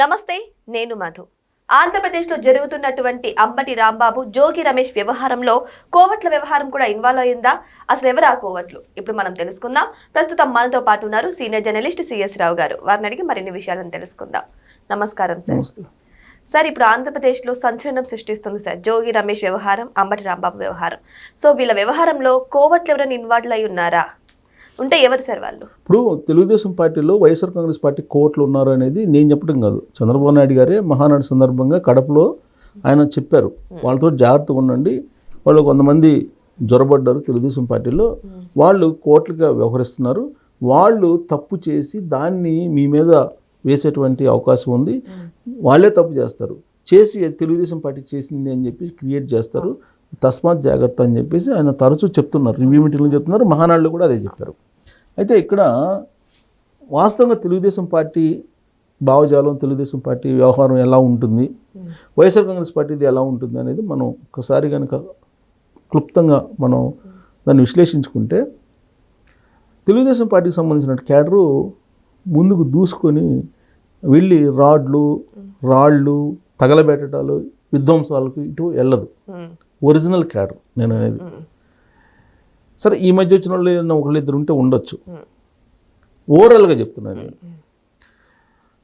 నమస్తే నేను మధు. ఆంధ్రప్రదేశ్లో జరుగుతున్నటువంటి అంబటి రాంబాబు జోగి రమేష్ వ్యవహారంలో కోవట్ల వ్యవహారం కూడా ఇన్వాల్వ్ అయిందా అసలు ఎవరు కోవట్లు? ఇప్పుడు మనం తెలుసుకుందాం. ప్రస్తుతం మనతో పాటు ఉన్నారు సీనియర్ జర్నలిస్ట్ సిఎస్ రావు గారు. వారిని అడిగి మరిన్ని విషయాలను తెలుసుకుందాం. నమస్కారం సార్. సార్ ఇప్పుడు ఆంధ్రప్రదేశ్లో సంచలనం సృష్టిస్తుంది సార్. జోగి రమేష్ వ్యవహారం అంబటి రాంబాబు వ్యవహారం. సో వీళ్ళ వ్యవహారంలో కోవట్లు ఎవరైనా ఇన్వాల్వ్ అయి ఉన్నారా? ఉంటే ఎవరు సార్ వాళ్ళు? ఇప్పుడు తెలుగుదేశం పార్టీలో వైఎస్ఆర్ కాంగ్రెస్ పార్టీ కోట్లు ఉన్నారు అనేది నేను చెప్పడం కాదు. చంద్రబాబు నాయుడు గారే మహానాడు సందర్భంగా కడపలో ఆయన చెప్పారు. వాళ్ళతో జాగ్రత్తగా ఉండండి. వాళ్ళు కొంతమంది జ్వరబడ్డారు తెలుగుదేశం పార్టీలో. వాళ్ళు కోట్లుగా వ్యవహరిస్తున్నారు. వాళ్ళు తప్పు చేసి దాన్ని మీ మీద వేసేటువంటి అవకాశం ఉంది. వాళ్ళే తప్పు చేస్తారు. చేసి తెలుగుదేశం పార్టీ చేసింది అని చెప్పి క్రియేట్ చేస్తారు. తస్మాత్ జాగ్రత్త అని చెప్పేసి ఆయన తరచూ చెప్తున్నారు. రివ్యూ మీటింగ్లో చెప్తున్నారు. మహానాడులో కూడా అదే చెప్పారు. అయితే ఇక్కడ వాస్తవంగా తెలుగుదేశం పార్టీ భావజాలం తెలుగుదేశం పార్టీ వ్యవహారం ఎలా ఉంటుంది వైఎస్ఆర్ కాంగ్రెస్ పార్టీది ఎలా ఉంటుంది అనేది మనం ఒకసారి కనుక క్లుప్తంగా మనం దాన్ని విశ్లేషించుకుంటే తెలుగుదేశం పార్టీకి సంబంధించిన క్యాడరు ముందుకు దూసుకొని వెళ్ళి రాడ్లు రాళ్ళు తగలబెట్టడాలు విధ్వంసాలకు ఇటు వెళ్ళదు. ఒరిజినల్ క్యాడర్ నేను అనేది సరే ఈ మధ్య వచ్చిన వాళ్ళు ఏదైనా ఒకళ్ళిద్దరు ఉంటే ఉండొచ్చు. ఓవరాల్గా చెప్తున్నాను నేను.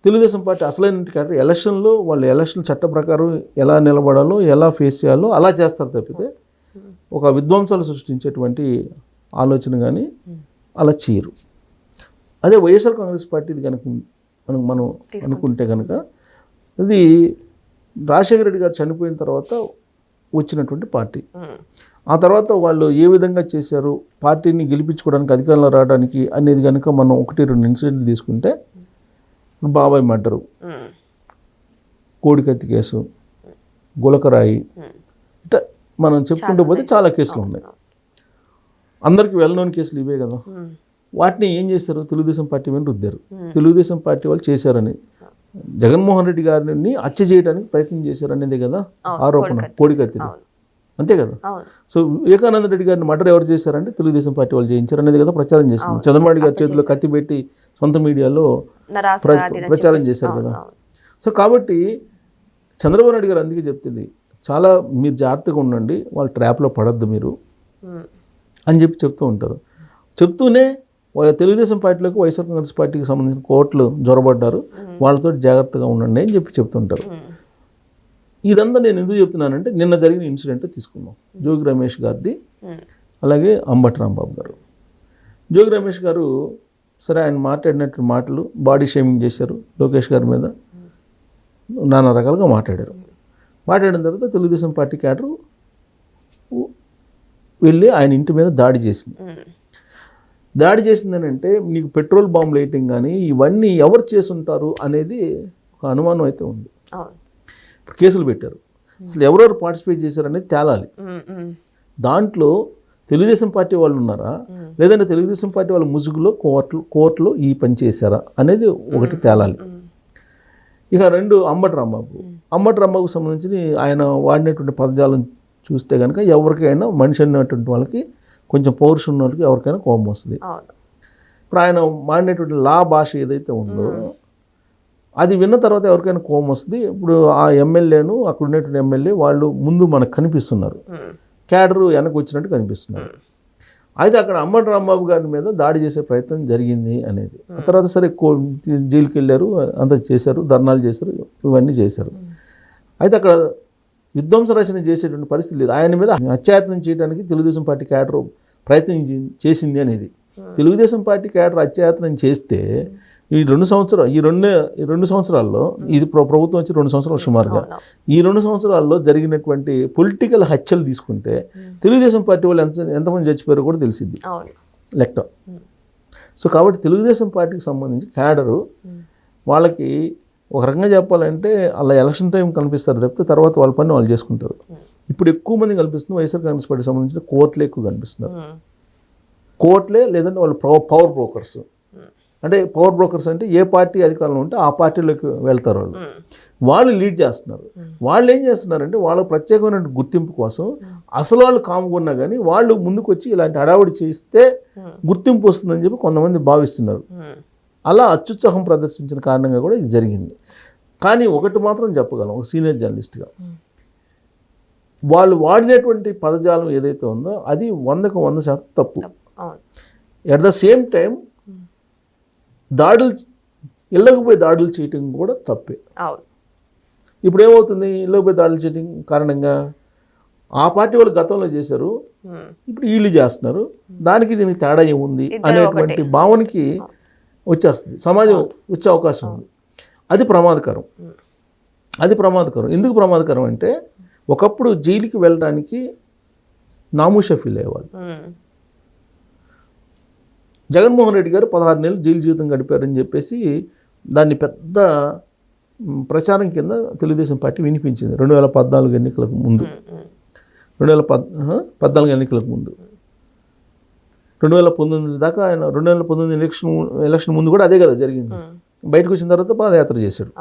తెలుగుదేశం పార్టీ అసలైన క్యాడర్ ఎలక్షన్లో వాళ్ళు ఎలక్షన్ చట్ట ప్రకారం ఎలా నిలబడాలో ఎలా ఫేస్ చేయాలో అలా చేస్తారు తప్పితే ఒక విధ్వంసాలు సృష్టించేటువంటి ఆలోచన కానీ అలా చేయరు. అదే వైఎస్ఆర్ కాంగ్రెస్ పార్టీది కనుక మనం మనం అనుకుంటే కనుక ఇది రాజశేఖర రెడ్డి గారు చనిపోయిన తర్వాత వచ్చినటువంటి పార్టీ. ఆ తర్వాత వాళ్ళు ఏ విధంగా చేశారు పార్టీని గెలిపించుకోవడానికి అధికారంలో రావడానికి అనేది కనుక మనం ఒకటి రెండు ఇన్సిడెంట్లు తీసుకుంటే బాబాయ్ మర్డరు కోడికత్తి కేసు గులకరాయి. ఇట్లా మనం చెప్పుకుంటూ పోతే చాలా కేసులు ఉన్నాయి. అందరికీ వెల్ నోన్ కేసులు ఇవే కదా. వాటిని ఏం చేశారు? తెలుగుదేశం పార్టీ మీద రుద్దారు. తెలుగుదేశం పార్టీ వాళ్ళు చేశారని. జగన్మోహన్ రెడ్డి గారిని హత్య చేయడానికి ప్రయత్నం చేశారు అనేది కదా ఆరోపణ కోడికత్తి కోడికత్తి అవును. అంతే కదా? సో వివేకానంద రెడ్డి గారిని మర్డర్ ఎవరు చేశారంటే తెలుగుదేశం పార్టీ వాళ్ళు చేయించారు అనేది కదా ప్రచారం చేసింది. చంద్రబాబు గారి చేతిలో కత్తి పెట్టి సొంత మీడియాలో ప్రచారం. చేశారు కదా. సో కాబట్టి చంద్రబాబు నాయుడు గారు అందుకే చెప్తుంది చాలా మీరు జాగ్రత్తగా ఉండండి వాళ్ళ ట్రాప్లో పడద్దు మీరు అని చెప్పి చెప్తూ ఉంటారు. చెప్తూనే తెలుగుదేశం పార్టీలోకి వైఎస్ఆర్ కాంగ్రెస్ పార్టీకి సంబంధించిన కోట్లు జ్వరబడ్డారు వాళ్ళతో జాగ్రత్తగా ఉండండి అని చెప్పి చెప్తుంటారు. ఇదంతా నేను ఎందుకు చెప్తున్నానంటే నిన్న జరిగిన ఇన్సిడెంట్ తీసుకుందాం. జోగి రమేష్ గారిది ఉమ్, అలాగే అంబటి రాంబాబు గారు. జోగి రమేష్ గారు సరే ఆయన మాట్లాడినట్టు మాటలు బాడీ షేమింగ్ చేశారు లోకేష్ గారి మీద. నానా రకాలుగా మాట్లాడారు. మాట్లాడిన తర్వాత తెలుగుదేశం పార్టీ క్యాడరు వెళ్ళి ఆయన ఇంటి మీద దాడి చేసింది. ఉమ్, దాడి చేసిందని అంటే నీకు పెట్రోల్ బాంబులు వేయటం కానీ ఇవన్నీ ఎవరు చేసుంటారు అనేది ఒక అనుమానం అయితే ఉంది. కేసులు పెట్టారు. అసలు ఎవరెవరు పార్టిసిపేట్ చేశారనేది తేలాలి. దాంట్లో తెలుగుదేశం పార్టీ వాళ్ళు ఉన్నారా? లేదంటే తెలుగుదేశం పార్టీ వాళ్ళ ముసుగులో కోర్టులు కోర్టులో ఈ పని చేశారా? అనేది ఒకటి తేలాలి. ఇక రెండు అంబటి రాంబాబు. అంబటి రాంబాబుకు సంబంధించి ఆయన వాడినటువంటి పదజాలం చూస్తే కనుక ఎవరికైనా మనిషి అన్నటువంటి వాళ్ళకి కొంచెం పౌరుషం ఉన్న వాళ్ళకి ఎవరికైనా కోపం వస్తుంది. ఇప్పుడు ఆయన మాడినటువంటి లా భాష ఏదైతే ఉందో అది విన్న తర్వాత ఎవరికైనా కోపం వస్తుంది. ఇప్పుడు ఆ ఎమ్మెల్యేను అక్కడ ఉన్నటువంటి ఎమ్మెల్యే వాళ్ళు ముందు మనకు కనిపిస్తున్నారు. క్యాడర్ వెనక్కి వచ్చినట్టు కనిపిస్తున్నారు. అయితే అక్కడ అంబటి రాంబాబు గారి మీద దాడి చేసే ప్రయత్నం జరిగింది అనేది. ఆ తర్వాత సరే కో జైలుకి వెళ్ళారు అంత చేశారు ధర్నాలు చేశారు ఇవన్నీ చేశారు. అయితే అక్కడ విధ్వంస రచన చేసేటువంటి పరిస్థితి లేదు. ఆయన మీద అత్యాయత్నం చేయడానికి తెలుగుదేశం పార్టీ క్యాడర్ ప్రయత్నం చేసింది అనేది. తెలుగుదేశం పార్టీ క్యాడర్ అత్యాయత్నం చేస్తే ఈ రెండు సంవత్సరాలు ఈ రెండు ఈ రెండు సంవత్సరాల్లో ఇది ప్ర- ప్రభుత్వం వచ్చి రెండు సంవత్సరాలు సుమారుగా. ఈ రెండు సంవత్సరాల్లో జరిగినటువంటి పొలిటికల్ హత్యలు తీసుకుంటే తెలుగుదేశం పార్టీ వాళ్ళు ఎంత ఎంతమంది చచ్చిపోయారో కూడా తెలిసింది లెక్క. సో కాబట్టి తెలుగుదేశం పార్టీకి సంబంధించి క్యాడరు వాళ్ళకి ఒక రకంగా చెప్పాలంటే అలా ఎలక్షన్ టైం కనిపిస్తారు తప్పితే తర్వాత వాళ్ళ పని వాళ్ళు చేసుకుంటారు. ఇప్పుడు ఎక్కువ మంది కనిపిస్తుంది వైఎస్ఆర్ కాంగ్రెస్ పార్టీకి సంబంధించిన కోర్టులే ఎక్కువ కనిపిస్తున్నారు. కోర్టులే లేదంటే వాళ్ళు పవర్ బ్రోకర్స్. అంటే పవర్ బ్రోకర్స్ అంటే ఏ పార్టీ అధికారంలో ఉంటే ఆ పార్టీలోకి వెళ్తారు వాళ్ళు. ఉమ్, వాళ్ళు లీడ్ చేస్తున్నారు. వాళ్ళు ఏం చేస్తున్నారంటే వాళ్ళ ప్రత్యేకమైన గుర్తింపు కోసం అసలు వాళ్ళు కాముకున్నా కానీ వాళ్ళు ముందుకు వచ్చి ఇలాంటి హడావుడి చేస్తే గుర్తింపు వస్తుందని చెప్పి కొంతమంది భావిస్తున్నారు. అలా అత్యుత్సాహం ప్రదర్శించిన కారణంగా కూడా ఇది జరిగింది. కానీ ఒకటి మాత్రం చెప్పగలం ఒక సీనియర్ జర్నలిస్ట్గా. వాళ్ళు వాడినటువంటి పదజాలం ఏదైతే ఉందో అది వందకు వంద శాతం తప్పు. ఎట్ ద సేమ్ టైం దాడులు ఇళ్ళకు పోయి దాడులు చేయటం కూడా తప్పే. ఇప్పుడు ఏమవుతుంది ఇళ్ళకు పోయి దాడులు చేయడం కారణంగా ఆ పార్టీ వాళ్ళు గతంలో చేశారు. ఇప్పుడు వీళ్ళు చేస్తున్నారు. దానికి దీనికి తేడా ఏముంది? అనేటువంటి భావనకి వచ్చేస్తుంది. సమాజం వచ్చే అవకాశం ఉంది. అది ప్రమాదకరం. అది ప్రమాదకరం. ఎందుకు ప్రమాదకరం అంటే ఒకప్పుడు జైలుకి వెళ్ళడానికి నామూష ఫీల్ అయ్యేవాళ్ళు. జగన్మోహన్ రెడ్డి గారు పదహారు నెలలు జైలు జీవితం గడిపారని చెప్పేసి దాన్ని పెద్ద ప్రచారం కింద తెలుగుదేశం పార్టీ వినిపించింది. రెండు వేల పద్నాలుగు ఎన్నికలకు ముందు. రెండు వేల పద్ పద్నాలుగు ఎన్నికలకు ముందు. రెండు వేల పంతొమ్మిది దాకా ఆయన రెండు వేల పంతొమ్మిది ఎలక్షన్ ఎలక్షన్ ముందు కూడా అదే కదా జరిగింది. బయటకు వచ్చిన తర్వాత పాదయాత్ర చేశాడు.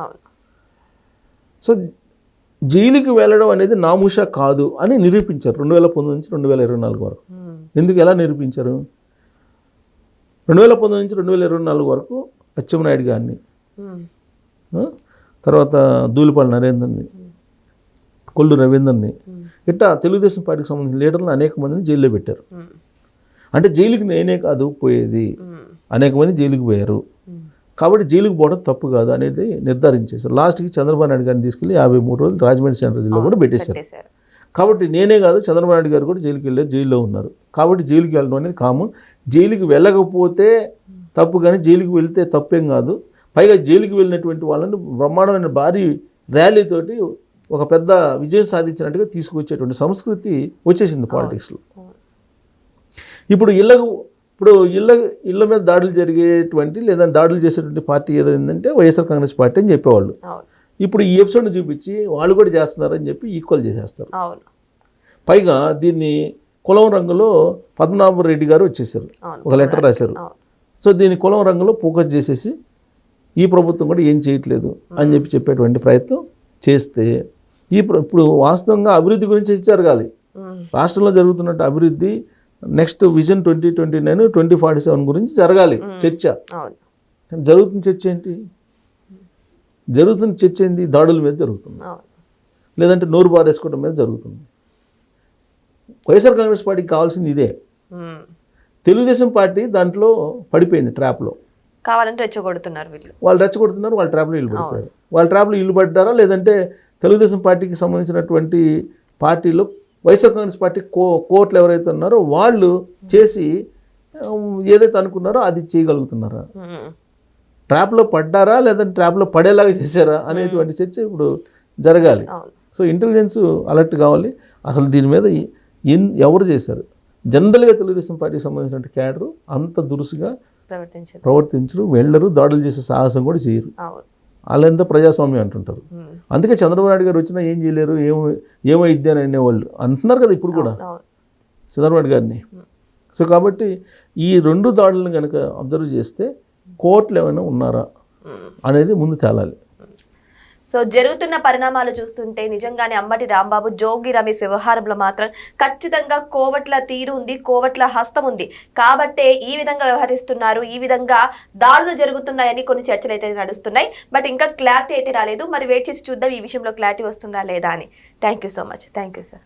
సో జైలుకి వెళ్ళడం అనేది నామూష కాదు అని నిరూపించారు రెండు వేల పంతొమ్మిది నుంచి రెండు వేల ఇరవై నాలుగు వరకు. ఎందుకు ఎలా నిరూపించారు? రెండు వేల పంతొమ్మిది నుంచి రెండు వేల ఇరవై నాలుగు వరకు అచ్చెన్నాయుడు గారిని. తర్వాత దూలిపాటి నరేందర్ని కొల్లు రవీందర్ని. ఇట్లా తెలుగుదేశం పార్టీకి సంబంధించిన లీడర్లు అనేక మందిని జైల్లో పెట్టారు. అంటే జైలుకి నేనే కాదు పోయేది. అనేక మంది జైలుకి పోయారు. కాబట్టి జైలుకి పోవడం తప్పు కాదు అనేది నిర్ధారించేశారు. లాస్ట్కి చంద్రబాబు నాయుడు గారిని తీసుకెళ్ళి యాభై మూడు రోజులు రాజమండ్రి సెంట్రల్ జైల్లో కూడా పెట్టేశారు. కాబట్టి నేనే కాదు చంద్రబాబు నాయుడు గారు కూడా జైలుకి వెళ్ళారు జైల్లో ఉన్నారు. కాబట్టి జైలుకి వెళ్ళడం అనేది కామన్ జైలుకి వెళ్ళకపోతే తప్పు కానీ జైలుకి వెళ్తే తప్పేం కాదు. పైగా జైలుకి వెళ్ళినటువంటి వాళ్ళని బ్రహ్మాండమైన భారీ ర్యాలీతోటి ఒక పెద్ద విజయం సాధించినట్టుగా తీసుకొచ్చేటువంటి సంస్కృతి వచ్చేసింది పాలిటిక్స్లో ఇప్పుడు ఇళ్ళకు ఇప్పుడు ఇళ్ళ ఇళ్ళ మీద దాడులు జరిగేటువంటి లేదా దాడులు చేసేటువంటి పార్టీ ఏదైందంటే వైఎస్ఆర్ కాంగ్రెస్ పార్టీ అని చెప్పేవాళ్ళు. ఇప్పుడు ఈ ఎపిసోడ్ని చూపించి వాళ్ళు కూడా చేస్తున్నారని చెప్పి ఈక్వల్ చేసేస్తారు. అవును. పైగా దీన్ని కులం రంగులో పద్మనాభ రెడ్డి గారు వచ్చేసారు. ఒక లెటర్ రాశారు. సో దీన్ని కులం రంగులో ఫోకస్ చేసేసి ఈ ప్రభుత్వం కూడా ఏం చేయట్లేదు అని చెప్పి చెప్పేటువంటి ప్రయత్నం చేస్తే ఈ ఇప్పుడు వాస్తవంగా అభివృద్ధి గురించి జరగాలి. రాష్ట్రంలో జరుగుతున్నట్టు అభివృద్ధి next vision twenty twenty nine twenty forty seven గురించి జరగాలి చర్చ. జరుగుతున్న చర్చ ఏంటి? జరుగుతున్న చర్చ ఏంటి దాడుల మీద జరుగుతుంది. లేదంటే నోరు బారేసుకోవడం మీద జరుగుతుంది. వైఎస్ఆర్ కాంగ్రెస్ పార్టీకి కావాల్సింది ఇదే. తెలుగుదేశం పార్టీ దాంట్లో పడిపోయింది ట్రాప్లో. కావాలంటే రెచ్చగొడుతున్నారు వీళ్ళు. వాళ్ళు రెచ్చగొడుతున్నారు వాళ్ళ ట్రాప్లో ఇల్లు పడిపోయారు. వాళ్ళ ట్రాప్లో ఇల్లు పడ్డారా? లేదంటే తెలుగుదేశం పార్టీకి సంబంధించినటువంటి పార్టీలో వైఎస్ఆర్ కాంగ్రెస్ పార్టీ కో కోట్లు ఎవరైతే ఉన్నారో వాళ్ళు చేసి ఏదైతే అనుకున్నారో అది చేయగలుగుతున్నారా. ట్రాప్లో పడ్డారా లేదంటే ట్రాప్లో పడేలాగా చేశారా అనేటువంటి చర్చ ఇప్పుడు జరగాలి. సో ఇంటెలిజెన్స్ అలర్ట్ కావాలి. అసలు దీని మీద ఎన్ ఎవరు చేశారు? జనరల్గా తెలుగుదేశం పార్టీకి సంబంధించిన క్యాడరు అంత దురుసుగా ప్రవర్తించారు ప్రవర్తించరు వెళ్ళరు దాడులు చేసే సాహసం కూడా చేయరు. వాళ్ళంతా ప్రజాస్వామ్యం అంటుంటారు. అందుకే చంద్రబాబు నాయుడు గారు వచ్చినా ఏం చేయలేరు ఏం ఏమైద్ది అని అనేవాళ్ళు. అంటున్నారు కదా ఇప్పుడు కూడా. చంద్రబాబు నాయుడు గారిని. సో కాబట్టి ఈ రెండు దాడులను కనుక అబ్జర్వ్ చేస్తే కోర్టులు ఏమైనా ఉన్నారా? అనేది ముందు తేలాలి. సో జరుగుతున్న పరిణామాలు చూస్తుంటే నిజంగానే అంబటి రాంబాబు జోగి రమేష్ వ్యవహారంలో మాత్రం ఖచ్చితంగా కోవట్ల తీరు ఉంది కోవట్ల హస్తం ఉంది. కాబట్టే ఈ విధంగా వ్యవహరిస్తున్నారు ఈ విధంగా దాడులు జరుగుతున్నాయని కొన్ని చర్చలు అయితే నడుస్తున్నాయి. బట్ ఇంకా క్లారిటీ అయితే రాలేదు. మరి వెయిట్ చేసి చూద్దాం ఈ విషయంలో క్లారిటీ వస్తుందా లేదా అని. Thank you so much. Thank you sir.